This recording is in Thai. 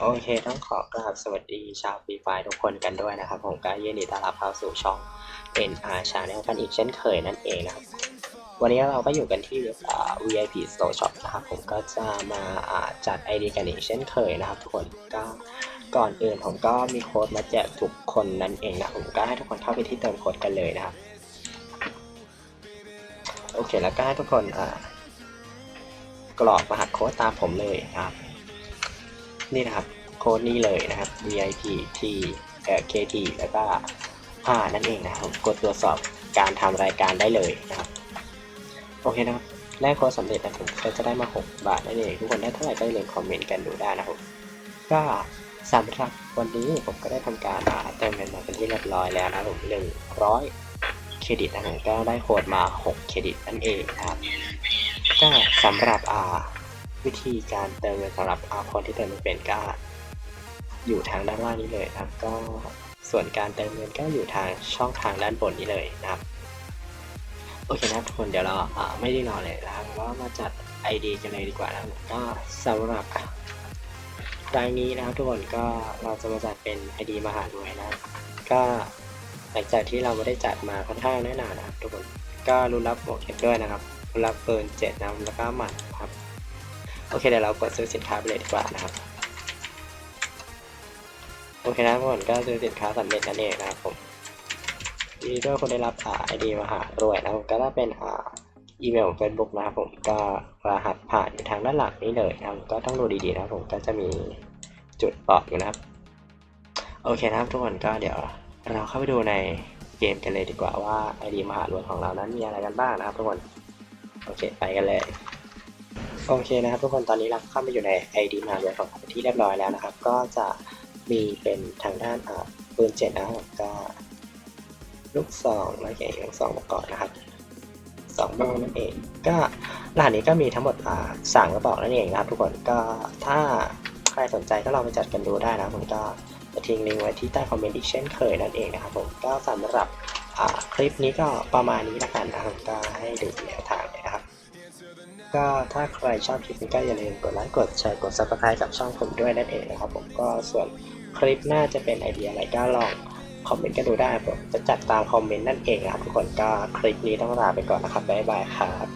โอเคต้องขอกราบสวัสดีชาวฟรีไฟทุกคนกันด้วยนะครับ ผมก็ยินดีต้อนรับเข้าสู่ช่อง NR Channel กันอีกเช่นเคยนั่นเองนะครับ วันนี้เราก็อยู่กันที่ VIP Store Shop นะครับ ผมก็จะมาอ่าจัด ID กันอีกเช่นเคยนะครับ ทุกคนก็ก่อนอื่นผมก็มีโค้ดมาแจกทุกคนนั่นเองนะผมก็ให้ทุกคนเข้าไปที่เติมโค้ดกันเลยนะครับ โอเคแล้วก็ให้ทุกคนกรอกรหัสโค้ดตามผมเลยนะครับ นี่นะครับโค้ดนี้เลยนะครับ VIP T เอ่อ KT แล้วก็5นั่นเองนะครับกดตรวจสอบการทำรายการได้เลยนะครับ โอเคนะครับแลกโค้ดสำเร็จนะผมก็จะได้มา 6 บาทนั่นเองทุกคนได้เท่าไหร่ก็อย่าลืมคอมเมนต์กันดูได้นะครับก็สำหรับวันนี้ผมก็ได้ทำการเติมเงินมาเป็นที่เรียบร้อยแล้วนะครับผม100เครดิตนะครับก็ได้โค้ดมา 6 เครดิตนั่นเองนะครับก็สำหรับอ่า วิธีการเติมเงินสำหรับอาคนที่เติมไม่เป็นก็อยู่ทางด้านล่างนี้เลยนะครับ ก็ส่วนการเติมเงินก็อยู่ทางช่องทางด้านบนนี้เลยนะครับ โอเคนะครับทุกคนเดี๋ยวเราอ่าไม่ได้รอเลยนะครับเรามาจัด ID กันเลยดีกว่านะครับก็สำหรับครั้งนี้นะครับทุกคนก็เราจะมาจัดเป็น ID มหารวยนะก็หลังจากที่เราไม่ได้จัดมาค่อนข้างแน่นานนะครับทุกคนก็รุนรับหมวกเก็บด้วยนะครับรับเปินเจ็ดนะแล้วก็หมัดครับ โอเคเดี๋ยวเรากดซื้อสินค้าไปเลยดีกว่านะครับ โอเคนะทุกคนก็ซื้อสินค้าสำเร็จนั่นเองนะครับผมดีด้วยคนได้รับอ่าไอดีมาหารวยนะครับก็ถ้าเป็นอ่าอีเมลของเฟซบุ๊กนะครับผมก็รหัสผ่านอยู่ทางด้านหลังนี้เลยนะครับก็ต้องดูดีๆนะครับผมก็จะมีจุดบอกอยู่นะครับ โอเคนะครับทุกคนก็เดี๋ยวเราเข้าไปดูในเกมกันเลยดีกว่าว่าไอดีมหารวยของเรานั้นมีอะไรกันบ้างนะครับทุกคน โอเค ไปกันเลย โอเคนะครับทุกคนตอนนี้เราเข้ามาอยู่ใน ID มาวิทยาลัยของผมที่เรียบร้อยแล้วนะครับ ก็จะมีเป็นทางด้านปืนเจ็ดนะครับก็ลูกซองแล้วก็ลูกซองมาก่อนนะครับสองโมนั่นเอง ก็รหัสนี้ก็มีทั้งหมดอ่าสามกระบอกนั่นเองนะครับทุกคนก็ถ้าใครสนใจก็ลองไปจัดกันดูได้นะผมก็จะทิ้งลิงก์ไว้ที่ใต้คอมเมนต์อีกเช่นเคยนั่นเองนะครับผมก็สำหรับคลิปนี้ก็ประมาณนี้ละกันนะครับก็ให้ดูแนวทาง ก็ถ้าใครชอบคลิปนี้ก็อย่าลืมกดไลค์กดแชร์กด subscribe กับช่องผมด้วยนั่นเองนะครับผมก็ส่วนคลิปหน้าจะเป็นไอเดียอะไรก็ลองคอมเมนต์กันดูได้ผมจะจัดตามคอมเมนต์นั่นเองนะครับทุกคนก็คลิปนี้ต้องลาไปก่อนนะครับบ๊ายบายครับ